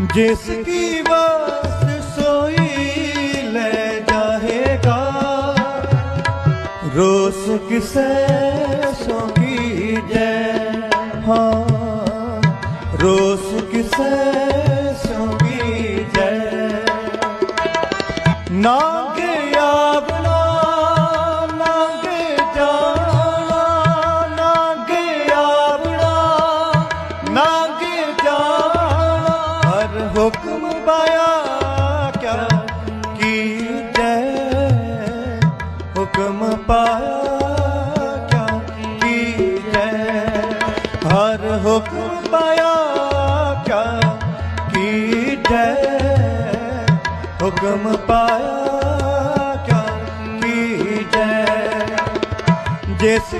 जिसकी बस सोई ले जाएगा। रोस किसे सो जय हाँ रोस किसे सोगी जय ना गया ਹੁਕਮ ਪਾਇਆ ਕਿਆ ਕੀਜੈ ਹੁਕਮ ਪਾਇਆ ਕਿਆ ਕੀਜੈ ਹਰ ਹੁਕਮ ਪਾਇਆ ਕਿਆ ਕੀਜੈ ਹੁਕਮ ਪਾਇਆ ਕਿਆ ਕੀਜੈ ਜਿਸ